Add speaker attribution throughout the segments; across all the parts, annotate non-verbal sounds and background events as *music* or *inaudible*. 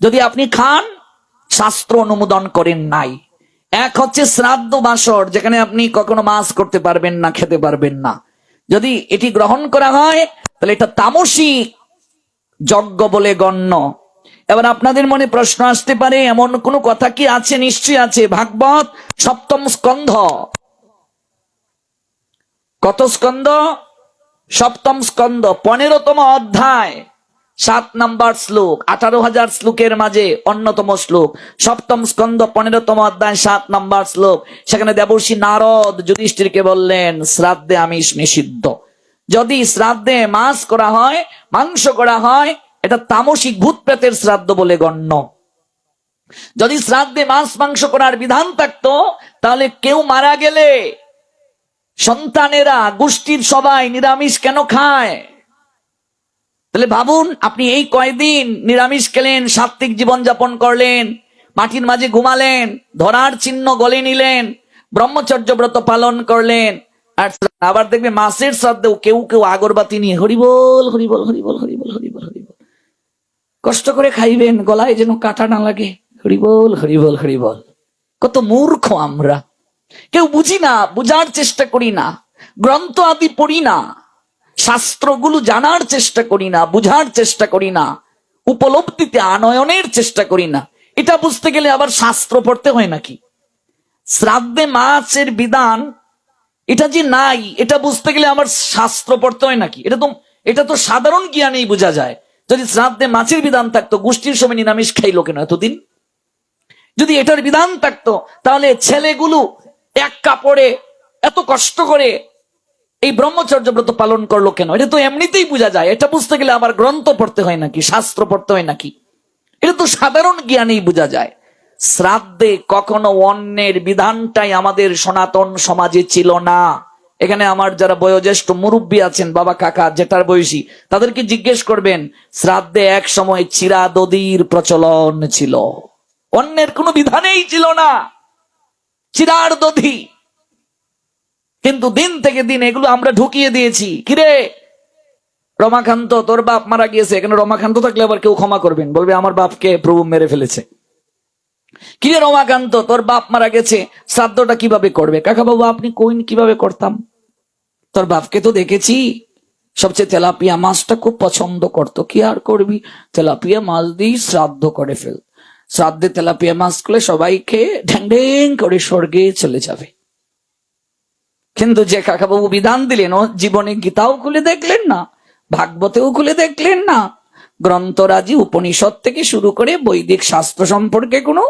Speaker 1: যদি আপনি খান, শাস্ত্র অনুমোদন করেন নাই। এক হচ্ছে শ্রাদ্ধ বাসর, যেখানে আপনি কখনো মাছ করতে পারবেন না, খেতে পারবেন না। যদি এটি গ্রহণ করা হয়, তাহলে এটা তামসিক যজ্ঞ বলে গণ্য। এবার আপনাদের মনে প্রশ্ন আসতে পারে, এমন কোন কথা কি আছে? নিশ্চয়ই আছে। ভাগবত সপ্তম স্কন্ধ। কত স্কন্ধ? সপ্তম স্কন্ধ, পনেরোতম অধ্যায়। সাত নাম্বার শ্লোক, আঠারো হাজার শ্লোকের মাঝে অন্যতম শ্লোক, সপ্তম স্কন্ধ পনেরোতম অধ্যায় সাত নাম্বার শ্লোক। সেখানে দেবর্ষী নারদ যুধিষ্ঠিরকে বললেন, শ্রাদ্ধে আমিষ নিষিদ্ধ। যদি শ্রাদ্ধে মাছ করা হয়, মাংস করা হয়, এটা তামসিক ভূত প্রেতের শ্রাদ্ধ বলে গণ্য। যদি শ্রাদ্ধে মাছ মাংস করার বিধান থাকতো, তাহলে কেউ মারা গেলে সন্তানেরা গোষ্ঠীর সবাই নিরামিষ কেন খায়? তাহলে ভাবুন, আপনি এই কয়দিন নিরামিষ খেলেন সাত্বিক জীবন যাপন করলেন, মাটির মাঝে ঘুমালেন, ধরার চিহ্ন গলে নিলেন, ব্রহ্মচর্য ব্রত পালন করলেন, আর আবার দেখবে মাসের শ্রাদ্ধেও কেউ কেউ আগরবাতি নিয়ে হরিবল হরিবল হরিবল হরিবল হরিবল হরিবল। কষ্ট করে খাইবেন, গলায় যেন কাটা না লাগে। হরিবল হরিবল হরিবল। কত মূর্খ আমরা। কেউ বুঝি না, বুঝার চেষ্টা করি না। গ্রন্থ আদি পড়ি না। শাস্ত্রগুলো জানার চেষ্টা করি না, বুঝার চেষ্টা করি না, উপলব্ধিতে আনয়নের চেষ্টা করি না। এটা বুঝতে গেলে আবার শাস্ত্র পড়তে হয় নাকি? শ্রাদ্ধে মাছের বিধান, এটা যে নাই, এটা বুঝতে গেলে আমার শাস্ত্র পড়তে হয় নাকি? এটা তো এটা তো সাধারণ জ্ঞানেই বোঝা যায়। যদি শ্রাদ্ধে মাছের বিধান থাকতো, গোষ্ঠীর সময় নিরামিষ খাইলো কেন এতদিন? যদি এটার বিধান থাকতো, তাহলে ছেলেগুলো এক কাপড়ে এত কষ্ট করে এই ব্রহ্মচর্য ব্রত পালন করল কেন? এটা তো এমনিতেই বোঝা যায়। এটা বুঝতে গেলে আবার গ্রন্থ পড়তে হয় নাকি? শাস্ত্র পড়তে হয় নাকি? এটা তো সাধারণ জ্ঞানেই বোঝা যায়। শ্রাদ্ধে কখনো অন্যের বিধানটাই আমাদের সনাতন সমাজে ছিল না। এখানে আমার যারা বয়োজ্যেষ্ঠ মুরব্বী আছেন, বাবা কাকা, জেঠার বয়সী, তাদেরকে জিজ্ঞেস করবেন, শ্রাদ্ধে এক সময় চিরা দদির প্রচলন ছিল? অন্যের কোনো বিধানেই ছিল না। চিরার দধি। কিন্তু দিন থেকে দিন এগুলো আমরা ঢুকিয়ে দিয়েছি। কিরে রমাকান্ত, তোর বাপ মারা গিয়েছে, এখানে রমাকান্ত থাকলে আবার কেউ ক্ষমা করবেন। বলবে, আমার বাপকে প্রভু মেরে ফেলেছে। কিরে রমাকান্ত, তোর বাপ মারা গেছে, শ্রাদ্ধটা কীভাবে করবে? কাকা বাবু আপনি কইন কীভাবে করতাম? তোর বাপকে তো দেখেছি। সবচেয়ে তেলাপিয়া মাছটা খুব পছন্দ করতো। কি আর করবি? তেলাপিয়া মাছ দিয়ে শ্রাদ্ধ করে ফেল। শ্রাদ্ধে তেলাপিয়া মাছ করলে সবাই খেয়ে ঢ্যাং ঢ্যাং করে স্বর্গে চলে যাবে। কিন্তু যে কাকাবাবু বিধান দিলেন, ও জীবনে গীতাও খুলে দেখলেন না, ভাগবতেও খুলে দেখলেন না, গ্রন্থরাজি উপনিষদ থেকে শুরু করে বৈদিক শাস্ত্র সম্পর্কে কোনো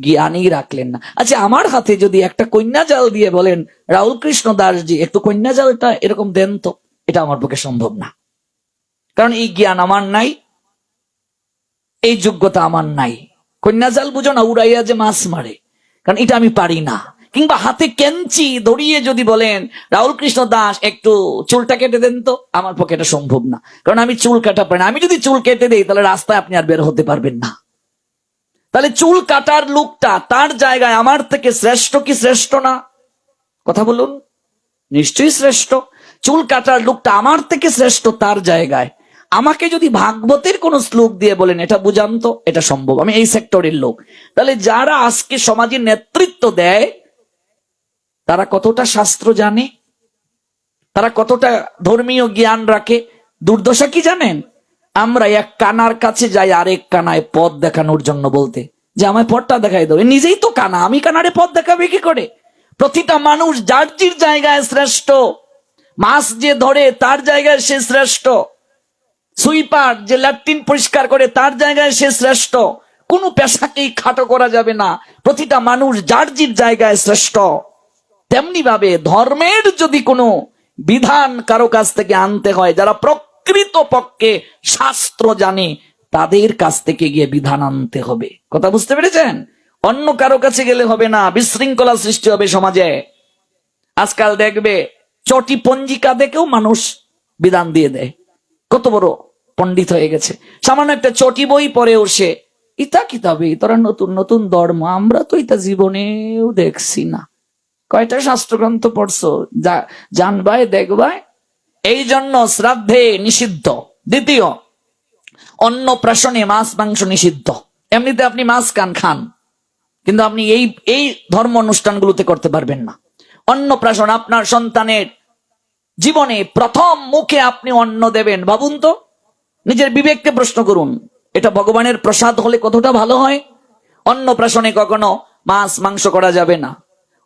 Speaker 1: জ্ঞানই রাখলেন না। আচ্ছা আমার হাতে যদি একটা কন্যা জাল দিয়ে বলেন, রাহুল কৃষ্ণ দাসজি, একটু কন্যা জালটা এরকম দেন তো। এটা আমার পক্ষে সম্ভব না। কারণ এই জ্ঞান আমার নাই, এই যোগ্যতা আমার নাই। কন্যা জাল বুঝো না, উড়াইয়া যে মাছ মারে। কারণ এটা আমি পারি না। কিংবা হাতে কেঞ্চি ধরিয়ে যদি বলেন রাহুল কৃষ্ণ দাস, একটু চুলটা কেটে দেন তো। আমার পক্ষে এটা সম্ভব না। কারণ আমি চুল কাটা পারি না। আমি যদি চুল কেটে দিই, তাহলে রাস্তায় আপনি আর বের হতে পারবেন না। তাহলে চুল কাটার লোকটা তার জায়গায় আমার থেকে শ্রেষ্ঠ কি শ্রেষ্ঠ না? কথা বলুন। নিশ্চয়ই শ্রেষ্ঠ। চুল কাটার লোকটা আমার থেকে শ্রেষ্ঠ তার জায়গায়। আমাকে যদি ভাগবতের কোন শ্লোক দিয়ে বলেন, এটা বুঝান তো, এটা সম্ভব। আমি এই সেক্টরের লোক। তাহলে যারা আজকে সমাজে নেতৃত্ব দেয় তারা কতটা শাস্ত্র জানে? তারা কতটা ধর্মীয় জ্ঞান রাখে? দুর্দশা কি জানেন? আমরা এক কানার কাছে যাই, আরেক কানায় পথ দেখানোর জন্য বলতে। যে আমায় পথটা দেখাই এ নিজেই তো কানা। আমি কানারে পথ দেখাবে কি করে? প্রতিটা মানুষ যার জির জায়গায় শ্রেষ্ঠ, মাছ যে ধরে তার জায়গায় সে শ্রেষ্ঠ, সুইপার যে ল্যাট্রিন পরিষ্কার করে তার জায়গায় সে শ্রেষ্ঠ, কোনো পেশাকেই খাটো করা যাবে না। প্রতিটা মানুষ যার জায়গায় শ্রেষ্ঠ। তেমনি ভাবে ধর্মের যদি কোনো বিধান কারও কাছ থেকে আনতে হয়, যারা প্রকৃত পক্ষে শাস্ত্র জানে, তাদের কাছ থেকে গিয়ে বিধান আনতে হবে। কথা বুঝতে পেরেছেন? অন্য কারও কাছে গেলে হবে না, বিশৃঙ্খলা সৃষ্টি হবে সমাজে। আজকাল দেখবে, চটি পঞ্জিকা দেখেও মানুষ বিধান দিয়ে দেয়। কত বড় পণ্ডিত হয়ে গেছে। সামান্য একটা চটি বই পড়েও সে, ইতা কিতাবে? তোরা নতুন নতুন ধর্ম, আমরা তো ইতা জীবনেও দেখছি না। কয়টা শাস্ত্রগ্রন্থ পড়ছো? যা জানবায় দেখবায় এই জন্য শ্রাদ্ধে নিষিদ্ধ। দ্বিতীয়, অন্ন প্রাশনে মাছ, মাংস নিষিদ্ধ। এমনিতে আপনি মাছ কান খান। কিন্তু আপনি এই এই ধর্ম অনুষ্ঠানগুলোতে করতে পারবেন না। অন্নপ্রাশন আপনার সন্তানের জীবনে প্রথম মুখে আপনি অন্ন দেবেন। ভাবুন তো, নিজের বিবেককে প্রশ্ন করুন, এটা ভগবানের প্রসাদ হলে কতটা ভালো হয়? অন্নপ্রাশনে কখনো মাছ, মাংস করা যাবে না।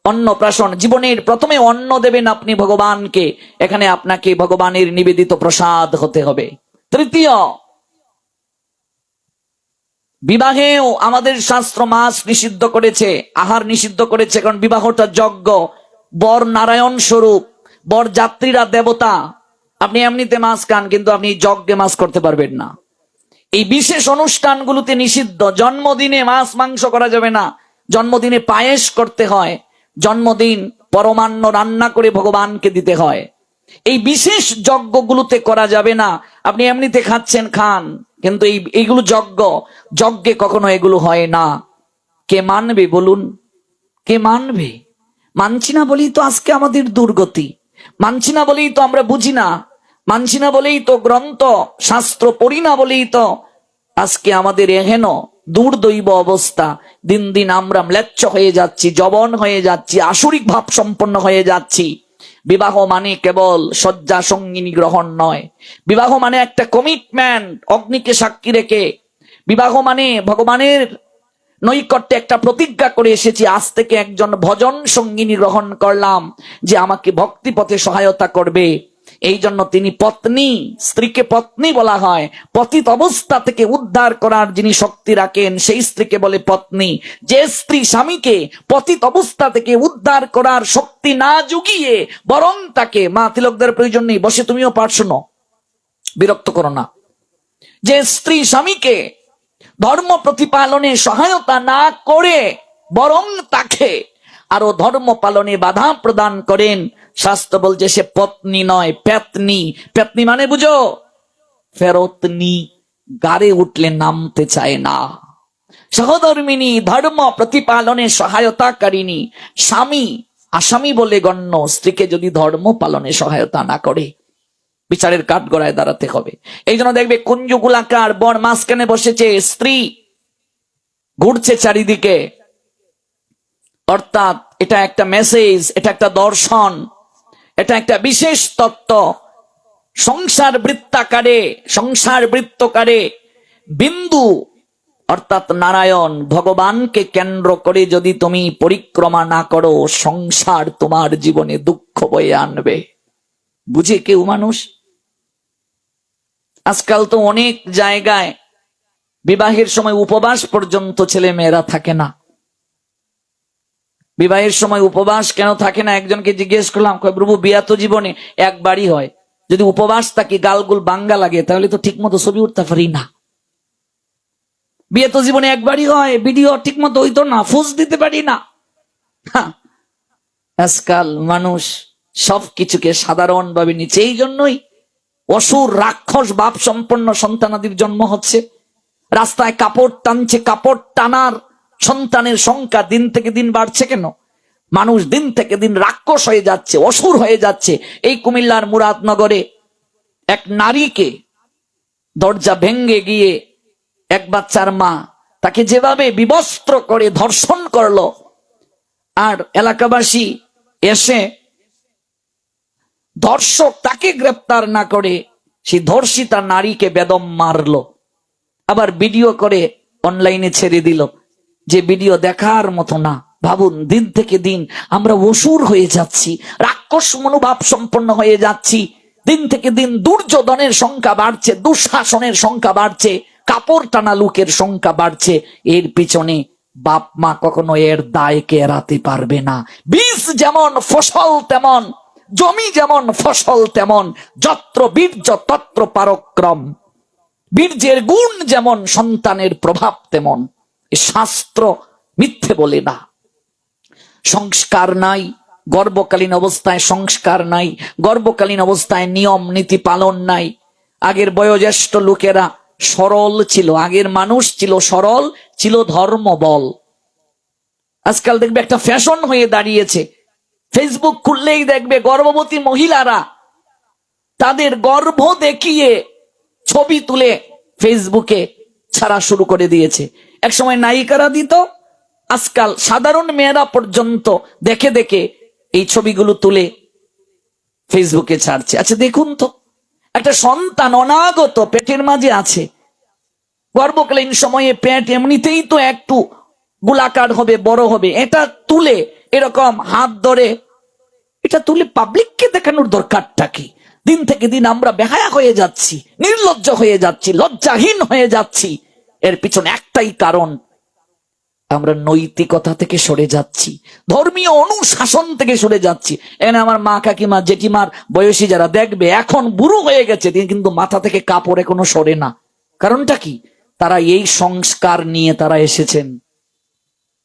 Speaker 1: অন্নপ্রাশন জীবনের প্রথমে অন্ন দেবেন আপনি ভগবানকে। এখানে আপনাকে ভগবানের নিবেদিত প্রসাদ হতে হবে। তৃতীয়, বিবাহেও আমাদের শাস্ত্র মাস নিষিদ্ধ করেছে, আহার নিষিদ্ধ করেছে, কারণ বিবাহটা যজ্ঞ। বর নারায়ণ স্বরূপ, বর যাত্রীরা দেবতা। আপনি এমনিতে মাছ খান, কিন্তু আপনি যজ্ঞে মাছ করতে পারবেন না। এই বিশেষ অনুষ্ঠানগুলোতে নিষিদ্ধ। জন্মদিনে মাছ মাংস করা যাবে না। জন্মদিনে পায়েস করতে হয়। জন্মদিন, পরমান্ন রান্না করে ভগবানকে দিতে হয়। এই বিশেষ যজ্ঞগুলোতে করা যাবে না। আপনি এমনিতে খাচ্ছেন, খান, কিন্তু এই, এইগুলো যজ্ঞ, যজ্ঞে কখনো এগুলো হয় না। কে মানবে বলুন? কে মানবে? মানছি না বলেই তো আজকে আমাদের দুর্গতি। মানছি না বলেই তো আমরা বুঝি না। মানছি না বলেই তো গ্রন্থ, শাস্ত্র পড়ি না বলেই তো আজকে আমাদের এহেন দুর্দৈব অবস্থা। দিন দিন আমরা ম্লেচ্ছ হয়ে যাচ্ছি জবন হয়ে যাচ্ছি, আসরিক ভাব সম্পন্ন হয়ে যাচ্ছি। বিবাহ মানে কেবল শয্যা সঙ্গিনী গ্রহণ নয়। বিবাহ মানে একটা কমিটমেন্ট অগ্নিকে সাক্ষী রেখে। বিবাহ মানে ভগবানের নৈকট্যে একটা প্রতিজ্ঞা করে এসেছি, আজ থেকে একজন ভজন সঙ্গিনী গ্রহণ করলাম, যে আমাকে ভক্তি পথে সহায়তা করবে। এই জন্য তিনি পত্নী, স্ত্রীকে পত্নী বলা হয়। পতিত অবস্থা থেকে উদ্ধার করার যিনি শক্তি রাখেন, সেই স্ত্রীকে বলে পত্নী। যে স্ত্রী স্বামীকে পতিত অবস্থা থেকে উদ্ধার করার শক্তি না জুগিয়ে বরং তাকে, মা, তিলকদের প্রয়োজন নেই, বসে তুমিও পাঠ শোনো। বিরক্ত করো না। যে স্ত্রী স্বামীকে ধর্ম প্রতিপালনে সহায়তা না করে বরং তাকে আরও ধর্ম পালনে বাধা প্রদান করেন শাস্ত্র বলছে সে পত্নী নয় পেতনি পেতনি মানে বুঝো? ফেরতনি। গাড়ে উঠলে নামতে চায় না। সহধর্মিনী, ধর্ম প্রতিপালনে সহায়তাকারিনী স্বামী, আসামি বলে গণ্য। স্ত্রীকে যদি ধর্ম পালনে সহায়তা না করে, বিচারের কাঠগড়ায় দাঁড়াতে হবে। এই জন্য দেখবে কুঞ্জগুলাকার বর মাঝখানে বসেছে, স্ত্রী ঘুরছে চারিদিকে। অর্থাৎ এটা একটা মেসেজ এটা একটা দর্শন। এটা একটা বিশেষ তত্ত্ব। সংসার বৃত্তাকারে, সংসার বৃত্তকারে বিন্দু, অর্থাৎ নারায়ণ, ভগবানকে কেন্দ্র করে যদি তুমি পরিক্রমা না করো, সংসার তোমার জীবনে দুঃখ বয়ে আনবে। বুঝে কেউ মানুষ? আজকাল তো অনেক জায়গায় বিবাহের সময় উপবাস পর্যন্ত ছেলে মেয়েরা থাকে না। বিবাহের সময় উপবাস কেন থাকে না? একজনকে জিজ্ঞেস করলাম প্রভু, বিয়া তো জীবনে একবারই হয়। যদি উপবাস থাকি, গালগুল বাঙ্গা লাগে, তাহলে তো ঠিক মতো ছবি উঠতে পারি না। বিয়ে তো জীবনে একবারই হয়, ভিডিও ঠিক মতো হইতো না, ফুস দিতে পারি না। আজকাল মানুষ সব কিছুকে সাধারণ ভাবে নিচ্ছে। এই জন্যই অসুর, রাক্ষস বাপ সম্পন্ন সন্তানাদির জন্ম হচ্ছে। রাস্তায় কাপড় টানছে, কাপড় টানার সন্তানের সংখ্যা দিন থেকে দিন বাড়ছে কেন? মানুষ দিন থেকে দিন রাক্ষস হয়ে যাচ্ছে, অসুর হয়ে যাচ্ছে। এই কুমিল্লার মুরাদনগরে এক নারীকে দরজা ভেঙ্গে গিয়ে এক বাচ্চার মা তাকে যেভাবে বিবস্ত্র করে ধর্ষণ করল, আর এলাকাবাসী এসে ধর্ষক তাকে গ্রেপ্তার না করে, সেই ধর্ষিতা নারীকে বেদম মারলো। আবার ভিডিও করে অনলাইনে ছেড়ে দিল। যে ভিডিও দেখার মতো না। ভাবুন, দিন থেকে দিন আমরা অসুর হয়ে যাচ্ছি, রাক্ষস মনোভাব সম্পন্ন হয়ে যাচ্ছি। দিন থেকে দিন দুর্যোধনের সংখ্যা বাড়ছে, দুঃশাসনের সংখ্যা বাড়ছে, কাপড় টানা লোকের সংখ্যা বাড়ছে। এর পিছনে বাপ মা কখনো এর দায়কে এড়াতে পারবে না। বীজ যেমন, ফসল তেমন, জমি যেমন, ফসল তেমন, যত্র, বীর্য, তত্র, পারক্রম। বীর্যের গুণ যেমন, সন্তানের প্রভাব তেমন। শাস্ত্র মিথ্যে বলে না। সংস্কার নাই গর্ভকালীন অবস্থায় সংস্কার নাই গর্ভকালীন অবস্থায় নিয়ম, নীতি পালন নাই। আগের বয়োজ্যেষ্ঠ লোকেরা সরল ছিল, আগের মানুষ ছিল সরল, ছিল ধর্ম বল আজকাল দেখবে একটা ফ্যাশন হয়ে দাঁড়িয়েছে। ফেসবুক খুললেই দেখবে গর্ভবতী মহিলারা তাদের গর্ভ দেখিয়ে ছবি তুলে ফেসবুকে ছাড়া শুরু করে দিয়েছে। একসময় নায়িকারা দিত, আজকাল সাধারণ মেয়েরা পর্যন্ত দেখে দেখে এই ছবিগুলো তুলে ফেসবুকে ছাড়ছে। আচ্ছা দেখুন তো, একটা সন্তান অনাগত পেটের মাঝে আছে। গর্ভকালীন সময়ে পেট এমনিতেই তো একটু গোলাকার হবে, বড় হবে। এটা তুলে এরকম হাত ধরে, এটা তুলে পাবলিককে দেখানোর দরকারটা কি? দিন থেকে দিন আমরা বেহায়া হয়ে যাচ্ছি, নির্লজ্জ হয়ে যাচ্ছি, লজ্জাহীন হয়ে যাচ্ছি। এর পিছনে একটাই কারণ, আমরা নৈতিকতা থেকে সরে যাচ্ছি, ধর্মীয় অনুশাসন থেকে সরে যাচ্ছি। এখানে আমার মা কাকিমা, জেঠিমার বয়সী যারা দেখবে, এখন বুড়ো হয়ে গেছে, তিনি কিন্তু মাথা থেকে কাপড় এখনও সরে না। কারণটা কি? তারা এই সংস্কার নিয়ে তারা এসেছেন।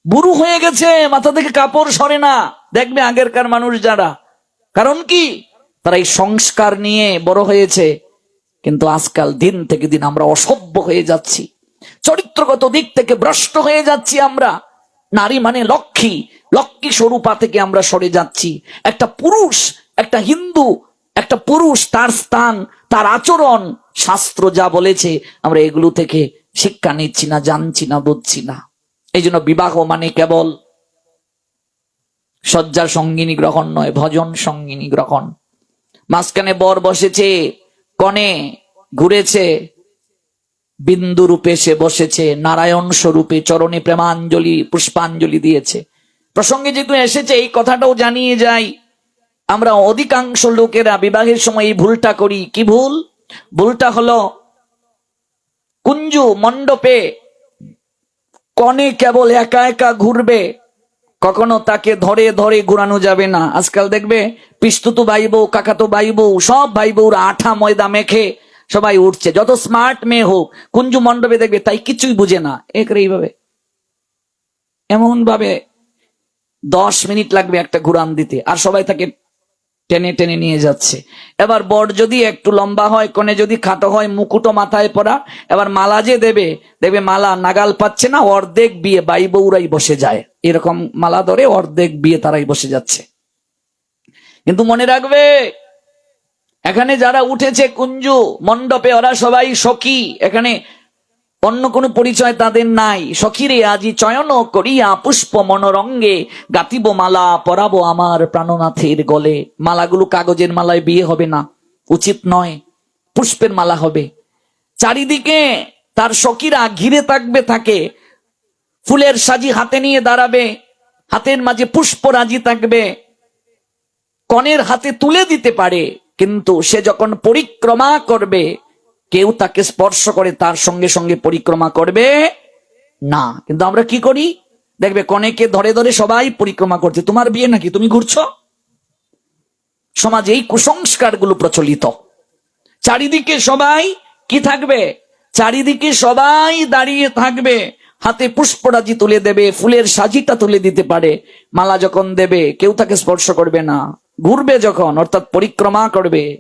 Speaker 1: বুড়ো হয়ে গেছে, মাথা থেকে কাপড় সরে না। দেখবে আগেরকার মানুষ যারা। কারণ কি? তারা এই সংস্কার নিয়ে বড় হয়েছে, কিন্তু আজকাল দিন থেকে দিন আমরা অসভ্য হয়ে যাচ্ছি। চরিত্রগত দিক থেকে ভ্রষ্ট হয়ে যাচ্ছি আমরা। নারী মানে লক্ষ্মী। লক্ষ্মী স্বরূপা থেকে আমরা সরে যাচ্ছি। একটা পুরুষ, একটা হিন্দু, একটা পুরুষ তার স্থান, তার আচরণ, শাস্ত্র যা বলেছে, আমরা এগুলো থেকে শিক্ষা নিচ্ছি না, জানছি না, বুঝছি না। এই জন্য বিবাহ মানে কেবল শয্যার সঙ্গিনী গ্রহণ নয়, ভজন সঙ্গিনী গ্রহণ। মাঝখানে বর বসেছে, কনে ঘুরেছে বিন্দু রূপে সে বসেছে, নারায়ণ স্বরূপে চরণে প্রেমাঞ্জলি, পুষ্পাঞ্জলি দিয়েছে। প্রসঙ্গে যেহেতু এসেছে, এই কথাটাও জানিয়ে যাই। আমরা অধিকাংশ লোকেরা বিবাহের সময় এই ভুলটা করি। কি ভুল? ভুলটা হলো কুঞ্জু মণ্ডপে কনে কেবল একা একা ঘুরবে, কখনো তাকে ধরে ধরে ঘুরানো যাবে না। আজকাল দেখবে, পিস্তুতু ভাই বউ কাকাতো ভাই বউ সব ভাই বউরা আঠা ময়দা মেখে সবাই উঠছে। যত স্মার্ট মেয়ে হোক, কুঞ্জু মণ্ডপে দেখবে তাই কিছুই বুঝে না। এ করে এইভাবে। এমন ভাবে দশ মিনিট লাগবে একটা ঘুরান দিতে। আর সবাই তাকে টেনে টেনে নিয়ে যাচ্ছে। এবার বর যদি একটু লম্বা হয়, কোনে যদি খাটো হয়, মুকুটো মাথায় পড়া, এবার মালা যে দেবে দেবে মালা, নাগাল পাচ্ছে না, অর্ধেক বিয়ে বাই বউরাই বসে যায়। এরকম মালা ধরে অর্ধেক বিয়ে তারাই বসে যাচ্ছে। কিন্তু মনে রাখবে এখানে যারা উঠেছে কুঞ্জু মণ্ডপে, ওরা সবাই সখী। এখানে অন্য কোনো পরিচয় তাদের নাই। সখীরে আজি চয়ন করিয়া পুষ্প মনোরঙ্গে গাতিব মালা, পরাবো আমার প্রাণনাথের গলে। মালাগুলো কাগজের মালায় বিয়ে হবে না, উচিত নয়, পুষ্পের মালা হবে। চারিদিকে তার সখীরা ঘিরে থাকবে, থাকে। ফুলের সাজি হাতে নিয়ে দাঁড়াবে, হাতের মাঝে পুষ্প রাজি থাকবে। কনের হাতে তুলে দিতে পারে। কিন্তু সে যখন পরিক্রমা করবে, কেউ তাকে স্পর্শ করে তার সঙ্গে সঙ্গে পরিক্রমা করবে না। কিন্তু আমরা কি করি? দেখবে কনেকে ধরে ধরে সবাই পরিক্রমা করছে। তোমার বিয়ে নাকি? তুমি ঘুরছো? সমাজে এই কুসংস্কারগুলো প্রচলিত। চারিদিকে সবাই কি থাকবে? চারিদিকে সবাই দাঁড়িয়ে থাকবে। হাতে পুষ্পরাজি তুলে দেবে, ফুলের সাজিটা তুলে দিতে পারে। মালা যখন দেবে, কেউ তাকে স্পর্শ করবে না। ঘুরবে যখন, অর্থাৎ পরিক্রমা করবে,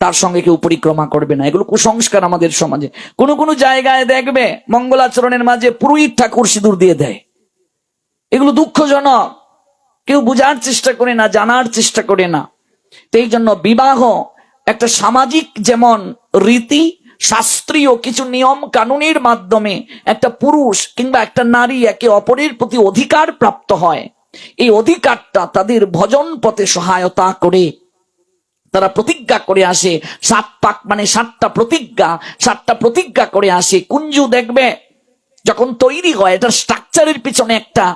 Speaker 1: তার সঙ্গে কেউ পরিক্রমা করবে না। এগুলো কুসংস্কার আমাদের সমাজে। কোনো কোনো জায়গায় দেখবে, মঙ্গলাচরণের মাঝে পুরোহিত ঠাকুর সিঁদুর দিয়ে দেয়। এগুলো দুঃখজনক। কেউ বোঝার চেষ্টা করে না, জানার চেষ্টা করে না। এই জন্য বিবাহ একটা সামাজিক যেমন রীতি, শাস্ত্রীয় কিছু নিয়ম, কানুনের মাধ্যমে একটা পুরুষ কিংবা একটা নারী একে অপরের প্রতি অধিকার প্রাপ্ত হয়। এই অধিকারটা তাদের ভজন পথে সহায়তা করে। তারা প্রতিজ্ঞা করে আসে, সাত পাক মানে সাতটা প্রতিজ্ঞা সাতটা প্রতিজ্ঞা করে আসে। কুঞ্জু দেখবে, যখন তৈরি হয় এটা স্ট্রাকচারের পিছনে একটা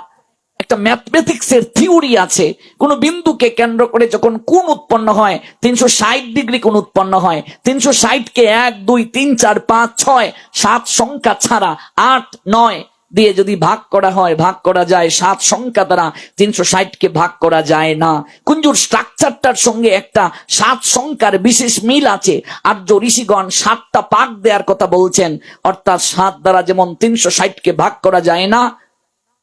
Speaker 1: একটা ম্যাথমেটিক্স এর থিওরি আছে। কোন বিন্দুকে কেন্দ্র করে যখন কোন উৎপন্ন হয়, তিনশো ষাট ডিগ্রি কোন উৎপন্ন হয়, তিনশো ষাটকে এক, দুই, তিন, চার, পাঁচ, ছয়, সাত সংখ্যা ছাড়া আট, নয় দিয়ে যদি ভাগ করা হয়, ভাগ করা যায়, সাত সংখ্যা দ্বারা তিনশো ষাটকে ভাগ করা যায় না। কুঞ্জুর স্ট্রাকচারটার সঙ্গে একটা সাত সংখ্যার বিশেষ মিল আছে। আর আর্য ঋষিগণ সাতটা পাক দেওয়ার কথা বলছেন। অর্থাৎ সাত দ্বারা যেমন তিনশো ষাটকে ভাগ করা যায় না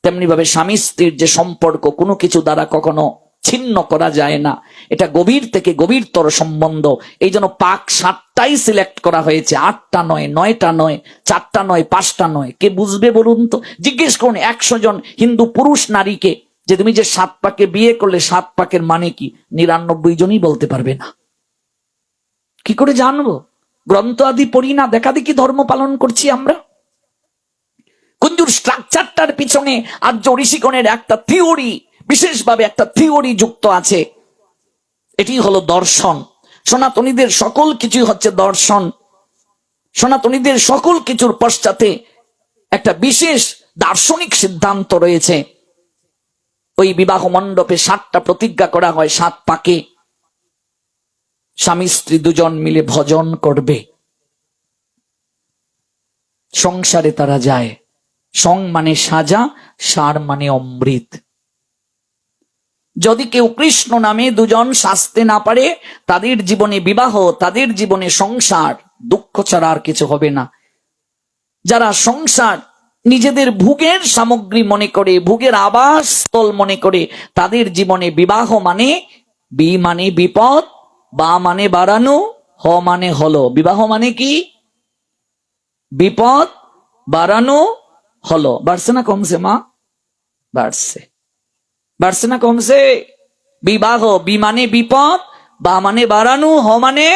Speaker 1: তেমনি ভাবে স্বামী স্ত্রীর যে সম্পর্ক কোনো কিছু দ্বারা কখনো ছিন্ন করা যায় না। এটা গভীর থেকে গভীরতর সম্বন্ধ। এই জন্য পাক সাতটাই সিলেক্ট করা হয়েছে। আটটা নয়, নয়টা নয়, চারটা নয়, পাঁচটা নয়। কে বুঝবে বলুন তো? জিজ্ঞেস করুন একশো জন হিন্দু পুরুষ নারীকে যে তুমি যে সাত পাকে বিয়ে করলে, সাত পাকের মানে কি? নিরানব্বই জনই বলতে পারবে না। কি করে জানব? গ্রন্থ আদি পড়ি না, দেখা দেখি ধর্ম পালন করছি আমরা। কুঞ্জুর স্ট্রাকচারটার পিছনে আর্য ঋষিগণের একটা থিওরি বিশেষভাবে একটা থিওরি যুক্ত আছে। এটি হলো দর্শন। সনাতনীদের সকল কিছুই হচ্ছে দর্শন। সনাতনীদের সকল কিছুর পশ্চাতে একটা বিশেষ দার্শনিক সিদ্ধান্ত রয়েছে। ওই বিবাহ মণ্ডপে সাতটা প্রতিজ্ঞা করা হয়, সাত পাকে। স্বামী স্ত্রী দুজন মিলে ভজন করবে। সংসারে তারা যায়। সং মানে সাজা, সার মানে অমৃত। যদি কেউ কৃষ্ণ নামে দুজন শাস্তে না পারে, তাদের জীবনে বিবাহ, তাদের জীবনে সংসার, দুঃখ ছাড়া আর কিছু হবে না। যারা সংসার নিজেদের ভোগের সামগ্রী মনে করে, ভোগের আবাস স্থল মনে করে, তাদের জীবনে বিবাহ মানে বি মানে বিপদ, বা মানে বাড়ানো, হ মানে হলো। বিবাহ মানে কি? বিপদ, বাড়ানো, হলো। বাড়ছে না কমছে মা? বাড়ছে। বাড়ছে না কমছে বিবাহ বি মানে বিপদ, বা মানে বাড়ানো হ মানে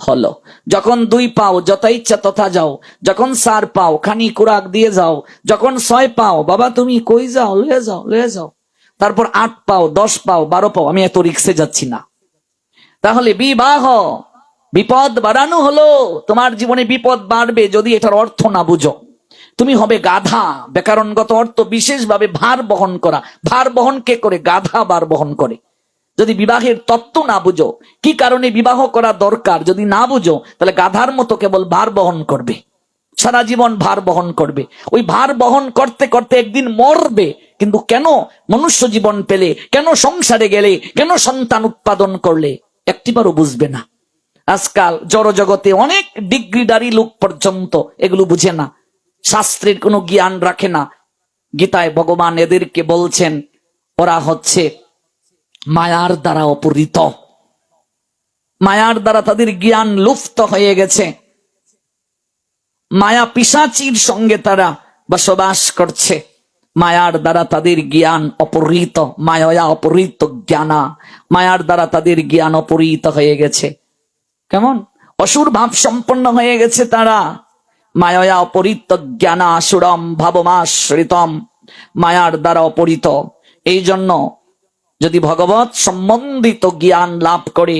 Speaker 1: হলো। যখন দুই পাও যত ইচ্ছা তথা যাও, যখন সার পাও খানি কুরাক দিয়ে যাও, যখন ছয় পাও, বাবা তুমি কই যাও, লয়ে যাও লয়ে যাও। তারপর আট পাও, দশ পাও, বারো পাও, আমি এত রিক্সে যাচ্ছি না। তাহলে বিবাহ বিপদ বাড়ানো হলো, তোমার জীবনে বিপদ বাড়বে যদি এটার অর্থ না বুঝো। তুমি হবে গাধা। ব্যাকরণগত অর্থ বিশেষভাবে ভার বহন করা। ভার বহন কে করে? গাধা ভার বহন করে। যদি বিবাহের তত্ত্ব না বুঝো, কি কারণে বিবাহ করা দরকার? যদি না বুঝো, তাহলে গাধার মতো কেবল ভার বহন করবে। সারা জীবন ভার বহন করবে। ওই ভার বহন করতে করতে একদিন মরবে। কিন্তু কেন মনুষ্য জীবন পেলে? কেন সংসারে গেলে? কেন সন্তান উৎপাদন করলে? একটিবারও বুঝবে না। আজকাল জড় জগতে অনেক ডিগ্রিদারি লোক পর্যন্ত এগুলো বুঝে না। শাস্ত্রের কোনো জ্ঞান রাখে না। গীতায় ভগবান এদেরকে বলছেন, ওরা হচ্ছে মায়ার দ্বারা অপহৃত। মায়ার দ্বারা তাদের জ্ঞান লুপ্ত হয়ে গেছে। মায়া পিসাচির সঙ্গে তারা বসবাস করছে। মায়ার দ্বারা তাদের জ্ঞান অপহৃত, মায়া অপহৃত জ্ঞানা। মায়ার দ্বারা তাদের জ্ঞান অপহৃত হয়ে গেছে। কেমন? অসুর ভাব সম্পন্ন হয়ে গেছে তারা। মায়া অপহৃত জ্ঞানা আসুরম ভাবমাশ্রিতম। মায়ার দ্বারা অপহৃত এই জন্য যদি ভগবত সম্বন্ধিত জ্ঞান লাভ করে,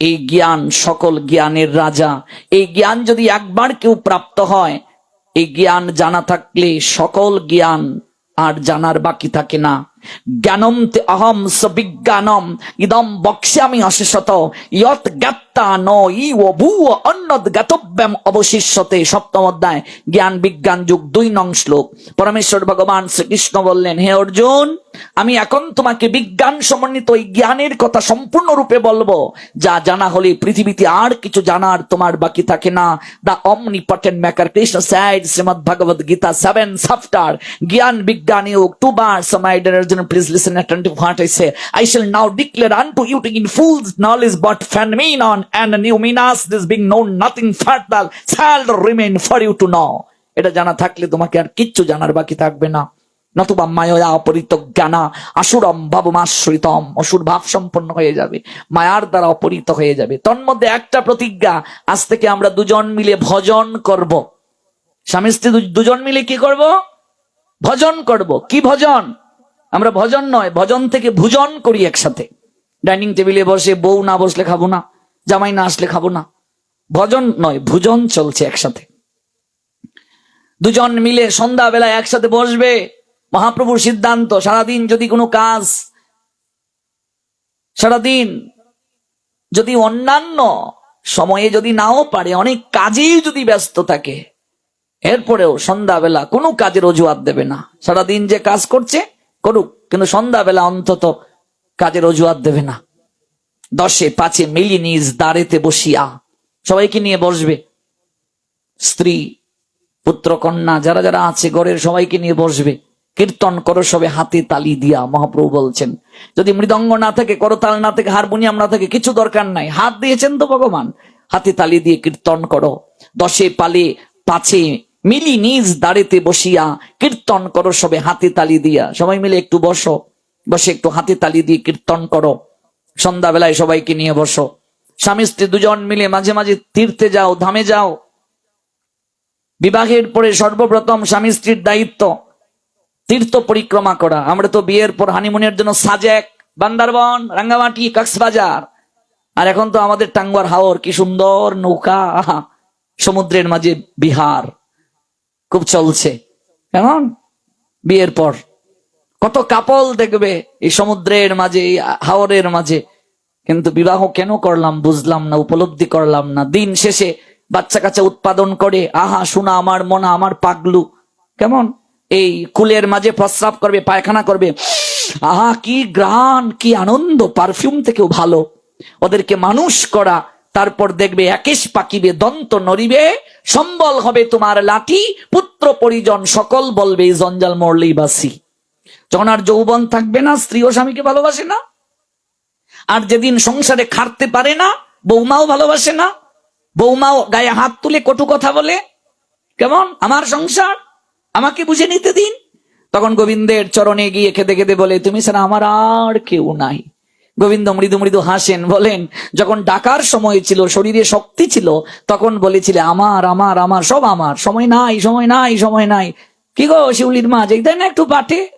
Speaker 1: এই জ্ঞান সকল জ্ঞানের রাজা। এই জ্ঞান যদি একবার কেউ প্রাপ্ত হয়, এই জ্ঞান জানা থাকলে সকল জ্ঞান আর জানার বাকি থাকে না। জ্ঞানম তে অহম সবিজ্ঞানম ইদম বক্ষ্যামি অশেষত ইয়ত জ্ঞাত্তা ন ই ও ভূ অন্যদ জ্ঞাতব্যাম অবশিষ্যতে। সপ্তম অধ্যায়, জ্ঞান বিজ্ঞান যুগ দুই নং শ্লোক। পরমেশ্বর ভগবান শ্রীকৃষ্ণ বললেন, হে অর্জুন, আমি এখন তোমাকে বিজ্ঞান সমন্বিত ওই জ্ঞানের কথা সম্পূর্ণরূপে বলব। যা জানা হলে পৃথিবীতে আর কিছু জানার তোমার বাকি থাকে না। The omnipotent maker Krishna said Srimad Bhagavad Gita seven chapter Jnana Vijnana Yoga to bar my Arjuna, please listen attentive what I say. I shall now declare unto you to in full knowledge but phenomenon and numinous this being known nothing further shall remain for you to know. এটা জানা থাকলে তোমাকে আর কিচ্ছু জানার বাকি থাকবে না নতুবা মায়া অপরিত জ্ঞানা আসুরম ভাবমাশ্রিতম অসুর ভাব সম্পন্ন হয়ে যাবে মায়ার দ্বারা অপরিত হয়ে যাবে তন্মধ্যে একটা প্রতিজ্ঞা আজ থেকে আমরা দুজন মিলে ভজন করব স্বামী স্ত্রী দুজন মিলে কি করব ভজন করব কি ভজন আমরা ভজন নয়, ভজন থেকে ভুজন করি একসাথে। ডাইনিং টেবিলে বসে বউ না বসলে খাব না, জামাই না আসলে খাব না। ভজন নয়, ভুজন চলছে একসাথে। দুজন মিলে সন্ধ্যাবেলা একসাথে বসবে, মহাপ্রভুর সিদ্ধান্ত, সারাদিন যদি কোনো কাজ, সারাদিন যদি অন্যান্য সময়ে যদি নাও পারে, অনেক কাজেই যদি ব্যস্ত থাকে, এরপরেও সন্ধ্যাবেলা কোনো কাজের অজুহাত দেবে না। সারাদিন যে কাজ করছে করুক, কিন্তু সন্ধ্যাবেলা অন্তত কাজের অজুহাত দেবে না। দশে, পাঁচে, মিলি নিজ দাঁড়েতে বসিয়া সবাইকে নিয়ে বসবে। স্ত্রী, পুত্র, কন্যা, যারা যারা আছে ঘরের সবাইকে নিয়ে বসবে। কীর্তন করো সবে হাতে তালি দিয়া, মহাপ্রভু বলছেন। যদি মৃদঙ্গ না থাকে, করতাল না থাকে, হারমোনিয়াম না থাকে, কিছু দরকার নাই। হাত দিয়েছেন তো ভগবান। হাতে তালি দিয়ে কীর্তন করো। দশে, পালে, পাঁচে মিলি নিজ দাঁড়েতে বসিয়া কীর্তন করো সবে হাতে তালি দিয়া। সবাই মিলে একটু বসো, বসে একটু হাতে তালি দিয়ে কীর্তন করো। সন্ধ্যাবেলায় সবাইকে নিয়ে বসো। স্বামী স্ত্রী দুজন মিলে মাঝে মাঝে তীর্থে যাও, ধামে যাও। বিবাহের পরে সর্বপ্রথম স্বামী স্ত্রীর দায়িত্ব, তীর্থ পরিক্রমা করা। আমরা তো বিয়ের পর হানিমুনের জন্য সাজেক, বান্দারবন, রাঙ্গামাটি, কক্সবাজার। আর এখন তো আমাদের টাঙ্গুয়ার হাওর, কি সুন্দর নৌকা সমুদ্রের মাঝে বিহার। খুব চলছে। কেমন বিয়ের পর। কত কাপল দেখবে এই সমুদ্রের মাঝে, এই হাওরের মাঝে। কিন্তু বিবাহ কেন করলাম বুঝলাম না, উপলব্ধি করলাম না। দিন শেষে বাচ্চা কাচ্চা উৎপাদন করে, আহা শোনা আমার মনা, আমার পাগলু। কেমন? এই কুলের মাঝে প্রস্রাব করবে, পায়খানা করবে। আহা, কি গ্রান কি আনন্দ, পারফিউম থেকেও ভালো। ওদেরকে মানুষ করা তারপর দেখবে একেশ পাকিবে দন্ত নড়িবে, সম্বল হবে তোমার লাঠি, পুত্র পরিজন সকল বলবে জঞ্জাল মরলেই বাসি যখন আর যৌবন থাকবে না, স্ত্রী ও স্বামীকে ভালোবাসে না। আর যেদিন সংসারে খাটতে পারে না, বৌমাও ভালোবাসে না। বৌমাও গায়ে হাত তুলে কটু কথা বলে, কেমন? আমার সংসার? আমাকে বুঝে নিতে দিন? তখন গোবিন্দের চরণে গিয়ে খেতে খেতে বলে, তুমি ছাড়া আমার আর কেউ নাই। গোবিন্দ মৃদু মৃদু হাসেন, বলেন, যখন ডাকার সময় ছিল, শরীরে শক্তি ছিল, তখন বলেছিলে, আমার আমার আমার, সব আমার, সময় নাই সময় নাই সময় নাই। কি গো, শিউলির মা যাইতাই না একটু পাঠে?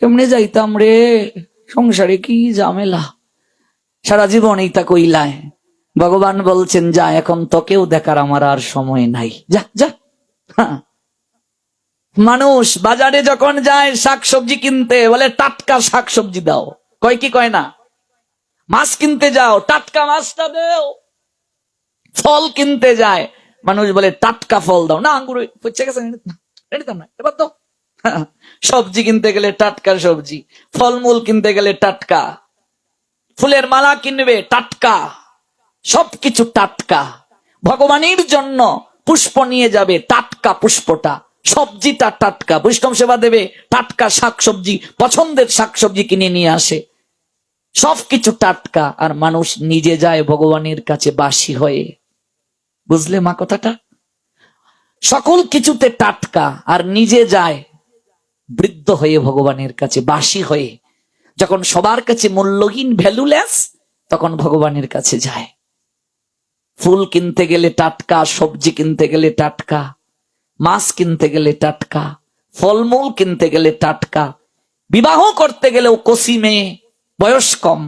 Speaker 1: কেমনে যাইতাম রে? সংসারে কি ঝামেলা? সারা জীবন এইটা কইলায়। ভগবান বলছেন, যা, এখন তোকেও দেখার আমার আর সময় নাই। যা যা। হ্যাঁ। মানুষ বাজারে যখন যায়, শাকসবজি কিনতে, বলে, টাটকা শাকসবজি দাও। কয় কি কয় না? মাছ কিনতে যাও, টাটকা মাছটা দেও। ফল কিনতে যায়, মানুষ বলে, টাটকা ফল দাও। না, আঙ্গুর পচে গেছে না, এবার *laughs* সবজি কিনতে গেলে টাটকা সবজি, ফলমূল কিনতে গেলে টাটকা। ফুলের মালা কিনবে, টাটকা। সবকিছু টাটকা। ভগবানের জন্য পুষ্প নিয়ে যাবে, টাটকা পুষ্পটা। সবজিটা টাটকা। বৈষ্ণব সেবা দেবে, টাটকা শাকসবজি, পছন্দের শাকসবজি কিনে নিয়ে আসে। সবকিছু টাটকা আর মানুষ নিজে যায় ভগবানের কাছে বাসি হয়ে। বুঝলে মা কথাটা? সকল কিছুতে টাটকা আর নিজে যায় বৃদ্ধ হয়ে ভগবানের কাছে বাসি হয়ে। যখন সবার কাছে মূল্যহীন ভ্যালুলেস তখন ভগবানের কাছে যায়। ফুল কিনতে গেলে টাটকা, সবজি কিনতে গেলে টাটকা, মাছ কিনতে গেলে টাটকা, ফলমূল কিনতে গেলে টাটকা, বিবাহ করতে গেলেও কষি মেয়ে বয়স কম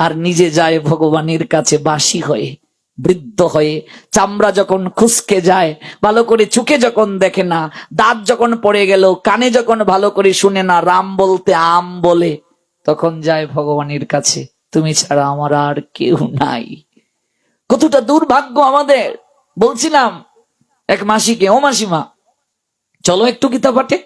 Speaker 1: আর নিজে যায় ভগবানের কাছে বাসি হয়ে, বৃদ্ধ হয়ে, চামড়া যখন খুসকে যায়, ভালো করে চুকে যখন দেখে না, দাঁত যখন পড়ে গেল, কানে যখন ভালো করে শুনে না, রাম বলতে আম বলে, তখন যায় ভগবানের কাছে, তুমি ছাড়া আমার আর কেউ নাই। কতটা দুর্ভাগ্য আমাদের, বলছিলাম এক মাসিকে, ও মাসিমা, চলো একটু গীতা পাঠে।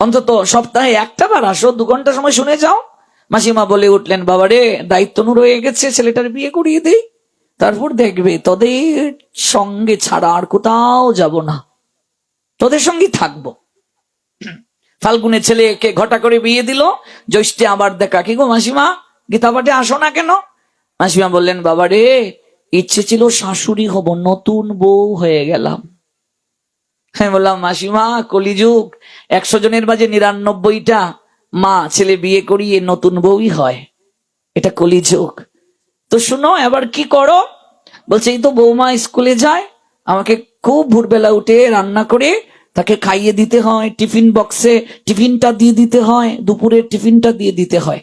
Speaker 1: অন্তত সপ্তাহে একটা বার আসো, দু ঘণ্টা সময় শুনে যাও। মাসিমা বলে উঠলেন বাবা রে দায়িত্ব নূর হয়ে গেছে, ছেলেটার বিয়ে করিয়ে দেই। তারপর দেখবে তোদের সঙ্গে ছাড়া আর কোথাও যাব না। তোদের সঙ্গে থাকব। ফাল্গুনের ছেলেকে ঘটা করে বিয়ে দিল। জ্যৈষ্ঠে আবার দেখা। কি গো মাসিমা গীতা পাঠে আসো না কেন? মাসিমা বললেন বাবা রে ইচ্ছে ছিল শাশুড়ি হব, নতুন বউ হয়ে গেলাম। আমি বললাম, মাসিমা, কলিযুগ, একশো জনের মাঝে নিরানব্বইটা মা ছেলে বিয়ে করিয়ে নতুন বউই হয়। এটা কলিযুগ। তো শুনো, এবার কি করো? বলছে, এই তো বৌমা স্কুলে যায়, আমাকে খুব ভোরবেলা উঠে রান্না করে তাকে খাইয়ে দিতে হয়, টিফিন বক্সে টিফিনটা দিয়ে দিতে হয় দুপুরের টিফিনটা দিয়ে দিতে হয়।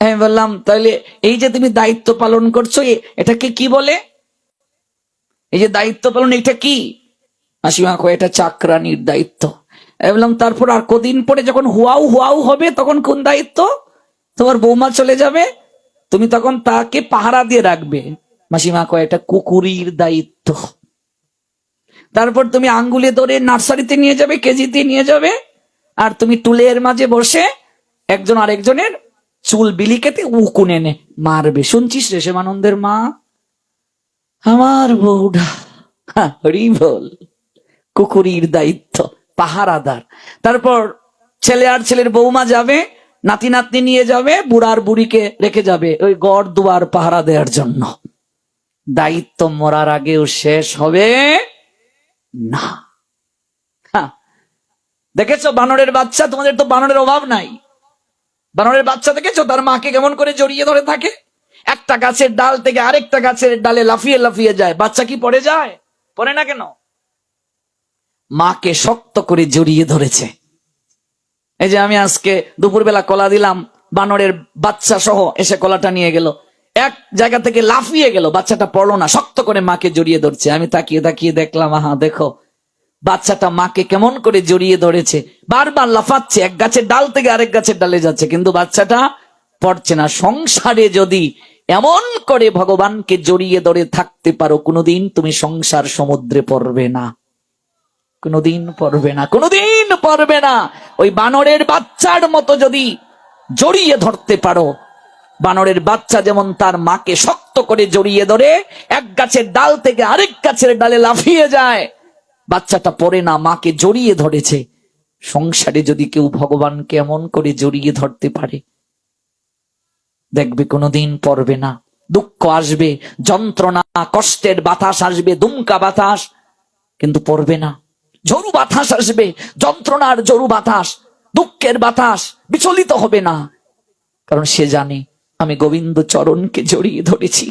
Speaker 1: আমি বললাম, তাহলে এই যে তুমি দায়িত্ব পালন করছ এটাকে কি বলে? এই যে দায়িত্ব পালন, এটা কি? মাসিমা কয় এটা চাকরানির দায়িত্ব। বললাম তারপর আর কদিন পরে যখন হুয়াও হুয়াও হবে তখন কোন দায়িত্ব? তোমার বৌমা চলে যাবে তুমি তখন তাকে পাহারা দিয়ে রাখবে। মাসিমা কয় এটা কুকুরির দায়িত্ব। তারপর তুমি আঙ্গুলে ধরে নার্সারিতে নিয়ে যাবে কেজিতে নিয়ে যাবে আর তুমি টুলের মাঝে বসে একজন আরেকজনের চুল বিলি কেটে উকুন এনে মারবে। শুনছিস রে সেমানন্দের মা? আমার বউডা হ্যাঁ, হরি বল। কুকুরির দায়িত্ব, পাহারাদার। তারপর ছেলে আর ছেলের বৌমা যাবে, নাতি নাতনি নিয়ে যাবে বুড়ার বুড়িকে রেখে যাবে ওই গড় দুয়ার পাহারা দেওয়ার জন্য। দায়িত্ব মরার আগেও শেষ হবে না। দেখেছ বানরের বাচ্চা? তোমাদের তো বানরের অভাব নাই। বানরের বাচ্চা দেখেছ? তার মাকে কেমন করে জড়িয়ে ধরে থাকে? একটা গাছের ডাল থেকে আরেকটা গাছের ডালে লাফিয়ে লাফিয়ে যায়। বাচ্চা কি পড়ে যায়? পরে না কেন? মাকে শক্ত করে জড়িয়ে ধরেছে। এই যে আমি আজকে দুপুরবেলা কলা দিলাম, বানরের বাচ্চা সহ এসে কলাটা নিয়ে গেল। এক জায়গা থেকে লাফিয়ে গেল, বাচ্চাটা পড়ল না, শক্ত করে মাকে জড়িয়ে ধরছে। আমি তাকিয়ে তাকিয়ে দেখলাম, আহা, দেখো, বাচ্চাটা মাকে কেমন করে জড়িয়ে ধরেছে। বারবার লাফাচ্ছে, এক গাছের ডাল থেকে আরেক গাছের ডালে যাচ্ছে, কিন্তু বাচ্চাটা পড়ছে না। সংসারে যদি এমন করে ভগবানকে জড়িয়ে ধরে থাকতে পারো, কোনোদিন তুমি সংসার সমুদ্রে পড়বে না। কোনোদিন পড়বে না, কোনোদিন পড়বে না। ওই বানরের বাচ্চার মতো যদি জড়িয়ে ধরতে পারো, বানরের বাচ্চা যেমন তার মাকে শক্ত করে জড়িয়ে ধরে, এক গাছের ডাল থেকে আরেক গাছের ডালে লাফিয়ে যায়, বাচ্চাটা পড়ে না, মাকে জড়িয়ে ধরেছে। সংসারে যদি কেউ ভগবানকে এমন করে জড়িয়ে ধরতে পারে, দেখবে কোনোদিন পড়বে না। দুঃখ আসবে, যন্ত্রণা, কষ্টের বাতাস আসবে, দুমকা বাতাস, কিন্তু পড়বে না। ঝরু বাতাস আসবে, যন্ত্রণার জরু বাতাস, দুঃখের বাতাস বিচলিত হবে না। কারণ সে জানে, আমি গোবিন্দ চরণকে জড়িয়ে ধরেছি।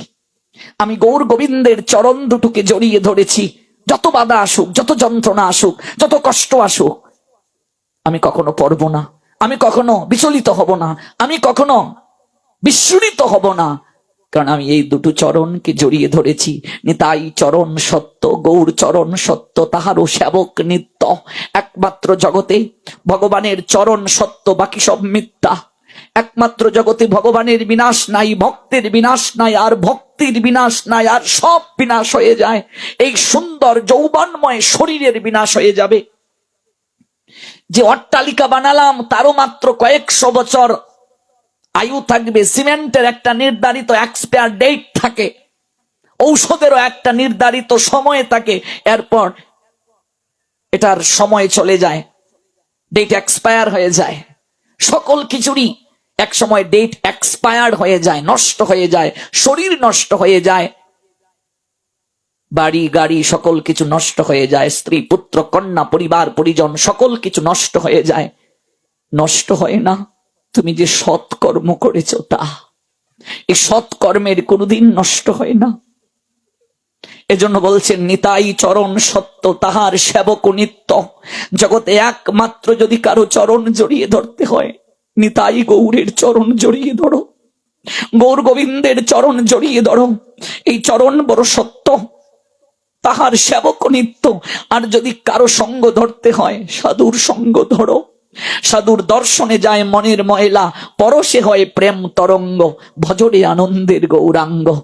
Speaker 1: আমি গৌর গোবিন্দের চরণ দুটোকে জড়িয়ে ধরেছি। যত বাধা আসুক, যত যন্ত্রণা আসুক, যত কষ্ট আসুক, আমি কখনো পড়ব না। আমি কখনো বিচলিত হব না। আমি কখনো বিস্মৃত হব না। কারণ আমি এই দুটো চরণকে জড়িয়ে ধরেছি। নিতাই চরণ সত্য, গৌর চরণ সত্য, তাহারও সেবক নিত্য। একমাত্র জগতে ভগবানের চরণ সত্য, বাকি সব মিথ্যা। একমাত্র জগতে ভগবানের বিনাশ নাই, ভক্তের বিনাশ নাই, আর ভক্তির বিনাশ নাই, আর সব বিনাশ হয়ে যায়। এই সুন্দর যৌবনময় শরীরের বিনাশ হয়ে যাবে। যে অট্টালিকা বানালাম, তারও মাত্র কয়েকশো বছর। আয়ু থাকবে, সিমেন্টের একটা নির্ধারিত এক্সপায়ার ডেট থাকে, ঔষধেরও একটা নির্ধারিত সময় থাকে, এরপর এটার সময় চলে যায় ডেট এক্সপায়ার হয়ে যায়। সকল কিছুরই এক সময় ডেট এক্সপায়ার্ড হয়ে যায়, নষ্ট হয়ে যায়, শরীর নষ্ট হয়ে যায়, বাড়ি, গাড়ি, সকল কিছু নষ্ট হয়ে যায়, স্ত্রী, পুত্র, কন্যা, পরিবার, পরিজন, সকল কিছু নষ্ট হয়ে যায়। নষ্ট হয় না। তুমি যে সৎকর্ম করেছ, তা এই সৎকর্মের কোনোদিন নষ্ট হয় না। এজন্য বলছেন, নিতাই চরণ সত্য, তাহার সেবক নিত্য। জগতে একমাত্র যদি কারও চরণ জড়িয়ে ধরতে হয়, নিতাই গৌরের চরণ জড়িয়ে ধরো। গৌর গোবিন্দের চরণ জড়িয়ে ধরো। এই চরণ বড় সত্য। তাহার সেবক নিত্য। আর যদি কারও সঙ্গ ধরতে হয়, সাধুর সঙ্গ ধরো। সাধুর দর্শনে যায় মনের ময়লা, পরশে হয় প্রেম তরঙ্গ ভজরে আনন্দের গৌরাঙ্গ।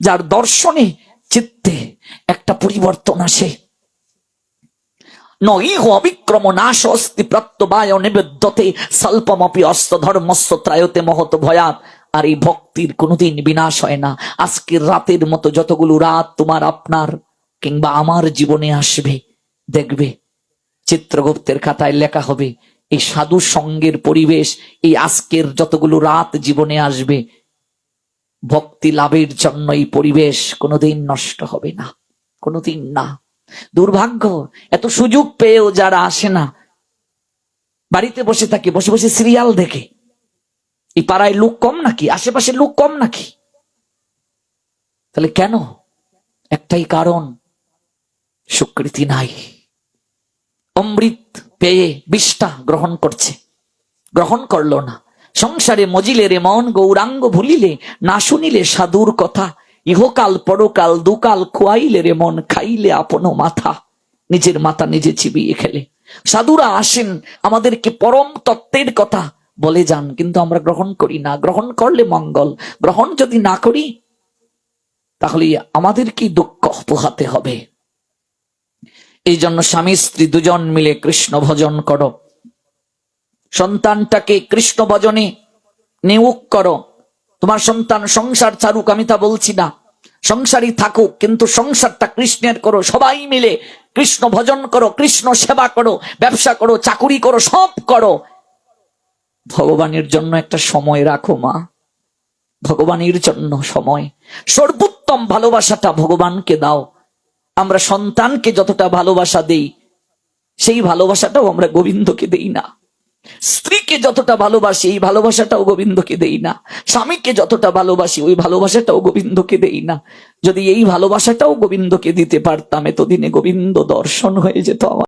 Speaker 1: যার দর্শনে চিত্তে একটা পরিবর্তন আসে। নইহ অবিক্রম নাশ অস্তি প্রত্যবায় নিবেদ্যতে স্বল্পমপি অস্ত ধর্মস্ব ত্রায়তে মহত ভয়াত। আর এই ভক্তির কোনোদিন বিনাশ হয় না। আজকের রাতের মতো যতগুলো রাত তোমার আপনার, কিংবা আমার জীবনে আসবে, দেখবে। চিত্রগুপ্তের খাতায় লেখা হবে এই সাধু সঙ্গের পরিবেশ, এই আজকের যতগুলো রাত জীবনে আসবে, ভক্তি লাভের জন্য এই পরিবেশ কোনোদিন নষ্ট হবে না, কোনোদিন না। দুর্ভাগ্য, এত সুযোগ পেয়েও যারা আসে না, বাড়িতে বসে থাকে, বসে বসে সিরিয়াল দেখে। এই পাড়ায় লোক কম নাকি? আশেপাশে লোক কম নাকি? তাহলে কেন? একটাই কারণ স্বীকৃতি নাই। অমৃত পেয়ে বিষ্ঠা গ্রহণ করছে। গ্রহণ করল না। সংসারে মজিলে রে মন গৌরাঙ্গ ভুলিলে, না শুনিলে সাধুর কথা। ইহকাল পরকাল দুকাল খোয়াইলে রে মন খাইলে আপন মাথা। নিজের মাথা নিজে চিবিয়ে খেলে। সাধুরা আসেন, আমাদেরকে পরম তত্ত্বের কথা বলে যান, কিন্তু আমরা গ্রহণ করি না। গ্রহণ করলে মঙ্গল, গ্রহণ যদি না করি, তাহলে আমাদের কি দুঃখ পোহাতে হবে? এই জন্য স্বামী স্ত্রী দুজন মিলে কৃষ্ণ ভজন করো। সন্তানটাকে কৃষ্ণ ভজনে নিয়োগ করো। তোমার সন্তান সংসার ছাড়ুক, আমি তা বলছি না। সংসারই থাকুক, কিন্তু সংসারটা কৃষ্ণের করো। সবাই মিলে কৃষ্ণ ভজন করো, কৃষ্ণ সেবা করো, ব্যবসা করো, চাকুরি করো, সব করো। ভগবানের জন্য একটা সময় রাখো মা। ভগবানের জন্য সময়। সর্বোত্তম ভালোবাসাটা ভগবানকে দাও। আমরা সন্তানকে যতটা ভালোবাসা দেই, সেই ভালোবাসাটাও আমরা গোবিন্দকে দেই না। স্ত্রীকে যতটা ভালোবাসি, এই ভালোবাসাটাও গোবিন্দকে দেই না। স্বামীকে যতটা ভালোবাসি, ওই ভালোবাসাটাও গোবিন্দকে দেই না। যদি এই ভালোবাসাটাও গোবিন্দকে দিতে পারতাম, এতদিনে গোবিন্দ দর্শন হয়ে যেত আমার।